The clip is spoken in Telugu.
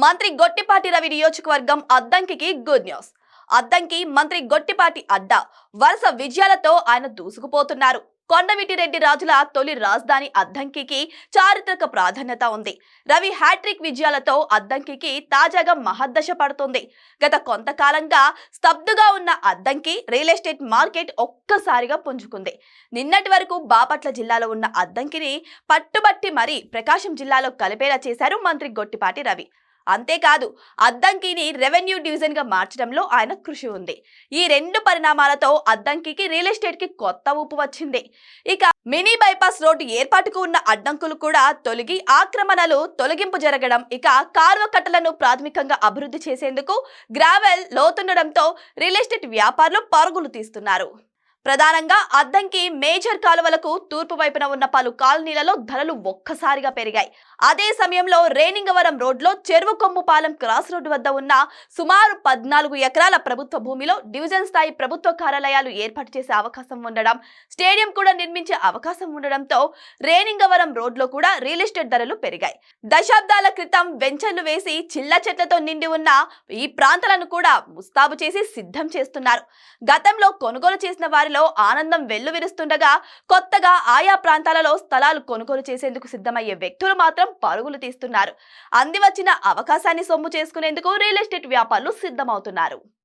మంత్రి గొట్టిపాటి రవి నియోజకవర్గం అద్దంకికి గుడ్ న్యూస్. అద్దంకి మంత్రి గొట్టిపాటి అడ్డా వరుస విజయాలతో ఆయన దూసుకుపోతున్నారు. కొండవిటిరెడ్డి రాజుల తొలి రాజధాని అద్దంకికి చారిత్రక ప్రాధాన్యత ఉంది. రవి హ్యాట్రిక్ విజయాలతో అద్దంకికి తాజాగా మహద్దశ పడుతుంది. గత కొంతకాలంగా స్తబ్దుగా ఉన్న అద్దంకి రియల్ ఎస్టేట్ మార్కెట్ ఒక్కసారిగా పుంజుకుంది. నిన్నటి వరకు బాపట్ల జిల్లాలో ఉన్న అద్దంకిని పట్టుబట్టి మరీ ప్రకాశం జిల్లాలో కలిపేలా చేశారు మంత్రి గొట్టిపాటి రవి. అంతేకాదు అద్దంకిని రెవెన్యూ డివిజన్గా మార్చడంలో ఆయన కృషి ఉంది. ఈ రెండు పరిణామాలతో అద్దంకికి రియల్ ఎస్టేట్కి కొత్త ఊపు వచ్చింది. ఇక మినీ బైపాస్ రోడ్డు ఏర్పాటుకు ఉన్న అడ్డంకులు కూడా తొలగి ఆక్రమణలు తొలగింపు జరగడం ఇక కాలువ కట్టలను ప్రాథమికంగా అభివృద్ధి చేసేందుకు గ్రావెల్ లోతుండడంతో రియల్ ఎస్టేట్ వ్యాపారులు పరుగులు తీస్తున్నారు. ప్రధానంగా అద్దంకి మేజర్ కాలువలకు తూర్పు వైపున ఉన్న పలు కాలనీలలో ధరలు ఒక్కసారిగా పెరిగాయి. అదే సమయంలో రేణింగవరం రోడ్లో చెరువు కొమ్ముపాలెం క్రాస్ రోడ్డు వద్ద ఉన్న సుమారు పద్నాలుగు ఎకరాల ప్రభుత్వ భూమిలో డివిజన్ స్థాయి ప్రభుత్వ కార్యాలయాలు ఏర్పాటు చేసే అవకాశం ఉండడం స్టేడియం కూడా నిర్మించే అవకాశం ఉండడంతో రేణింగవరం రోడ్లో కూడా రియల్ ఎస్టేట్ ధరలు పెరిగాయి. దశాబ్దాల క్రితం వెంచర్లు వేసి చిల్ల చెట్లతో నిండి ఉన్న ఈ ప్రాంతాలను కూడా ముస్తాబు చేసి సిద్ధం చేస్తున్నారు. గతంలో కొనుగోలు చేసిన వారి వారిలో ఆనందం వెల్లువిరుస్తుండగా కొత్తగా ఆయా ప్రాంతాలలో స్థలాలు కొనుగోలు చేసేందుకు సిద్ధమయ్యే వ్యక్తులు మాత్రం పరుగులు తీస్తున్నారు. అందివచ్చిన అవకాశాన్ని సొమ్ము చేసుకునేందుకు రియల్ ఎస్టేట్ వ్యాపారులు సిద్ధమవుతున్నారు.